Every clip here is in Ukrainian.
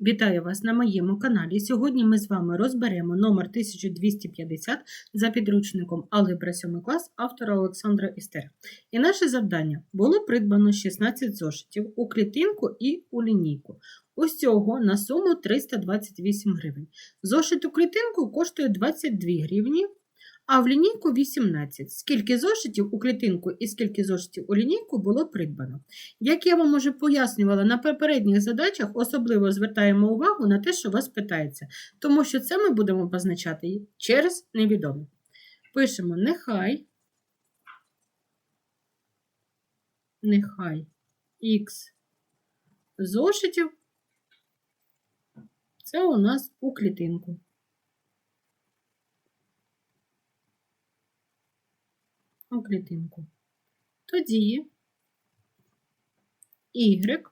Вітаю вас на моєму каналі. Сьогодні ми з вами розберемо номер 1250 за підручником Алgebra 7 клас автора Олександра Істер. І наше завдання було придбано 16 зошитів у клітинку і у лінійку. Усього на суму 328 гривень. Зошит у клітинку коштує 22 гривні, а в лінійку 18. Скільки зошитів у клітинку і скільки зошитів у лінійку було придбано. Як я вам уже пояснювала на попередніх задачах, особливо звертаємо увагу на те, що вас питається, тому що це ми будемо позначати через невідоме. Пишемо нехай, нехай х зошитів це у нас у клітинку. У клітинку. Тоді Y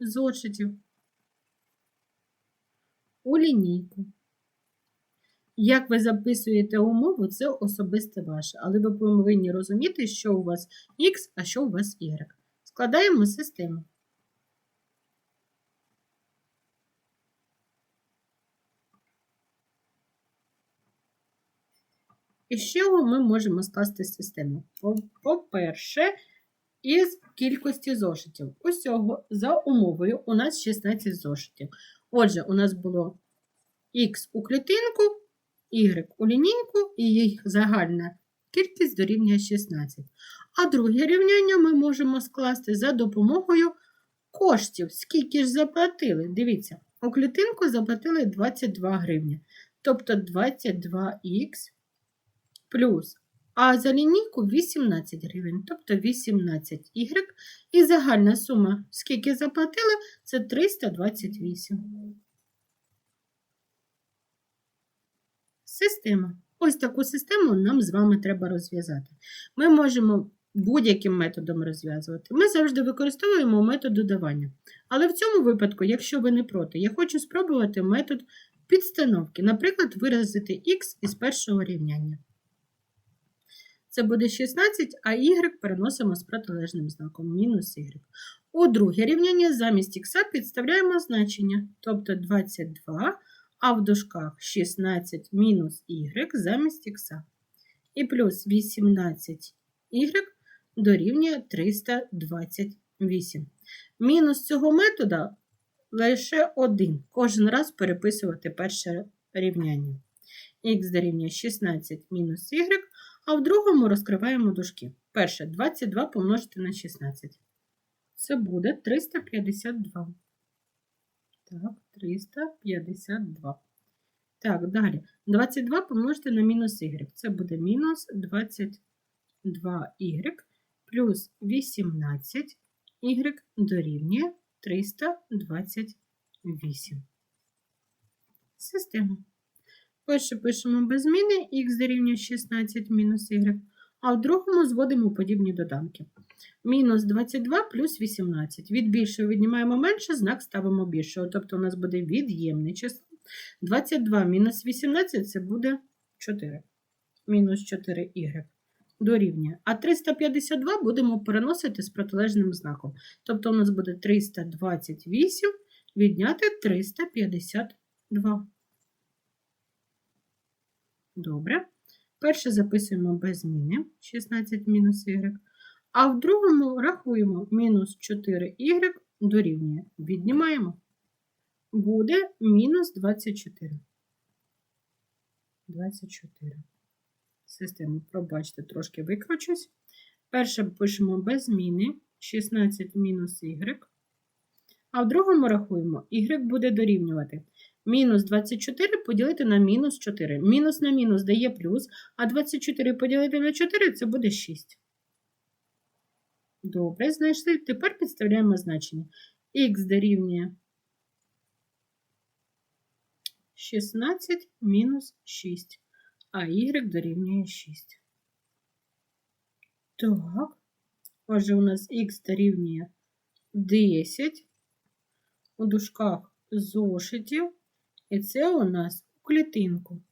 з очитів у лінійку. Як ви записуєте умову, це особисте ваше, але ви повинні розуміти, що у вас X, а що у вас Y. Складаємо систему. І з чого ми можемо скласти систему? По-перше, із кількості зошитів. Усього за умовою у нас 16 зошитів. Отже, у нас було Х у клітинку, Y у лінійку, і їх загальна кількість дорівнює 16. А друге рівняння ми можемо скласти за допомогою коштів. Скільки ж заплатили? Дивіться, у клітинку заплатили 22 гривні. Тобто 22х плюс а за лінійку 18 гривень, тобто 18y. І загальна сума, скільки заплатили, це 328. Система. Ось таку систему нам з вами треба розв'язати. Ми можемо будь-яким методом розв'язувати. Ми завжди використовуємо метод додавання. Але в цьому випадку, якщо ви не проти, я хочу спробувати метод підстановки. Наприклад, виразити х із першого рівняння. Це буде 16, а y переносимо з протилежним знаком мінус y. У друге рівняння замість х підставляємо значення, тобто 22, а в дужках 16 мінус y замість х. І плюс 18y дорівнює 328. Мінус цього метода лише один. Кожен раз переписувати перше рівняння. х дорівнює 16 мінус y. А в другому розкриваємо дужки. Перше 22 помножити на 16. Це буде 352. Так, 352. Так, далі. 22 помножити на мінус y. Це буде мінус 22y плюс 18y дорівнює 328. Система. Перше пишемо без зміни х дорівнює 16 мінус y, а в другому зводимо подібні доданки. Мінус 22 плюс 18. Від більшого віднімаємо менше, знак ставимо більшого. Тобто у нас буде від'ємне число. 22 мінус 18 це буде 4. Мінус 4y дорівнює. А 352 будемо переносити з протилежним знаком. Тобто у нас буде 328 відняти 352. Добре. Перше записуємо без зміни 16 мінус y, а в другому рахуємо мінус 4y дорівнює. Віднімаємо. Буде мінус 24. 24. Систему, пробачте, трошки викручусь. Перше пишемо без зміни 16 мінус y, а в другому рахуємо, y буде дорівнювати Мінус 24 поділити на мінус 4. Мінус на мінус дає плюс, а 24 поділити на 4 це буде 6. Добре, знайшли. Тепер підставляємо значення. Х дорівнює 16 мінус 6, а y дорівнює 6. Так, отже, у нас х дорівнює 10 у дужках зошитів. І це у нас у клітинку.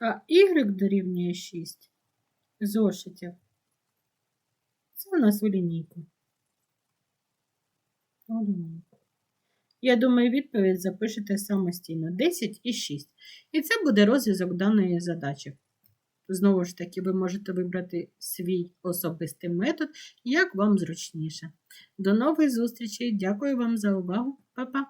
А y дорівнює 6 зошитів. Це у нас у лінійку. У лінійку. Я думаю, відповідь запишете самостійно 10 і 6. І це буде розв'язок даної задачі. Знову ж таки, ви можете вибрати свій особистий метод, як вам зручніше. До нових зустрічей. Дякую вам за увагу. Па-па!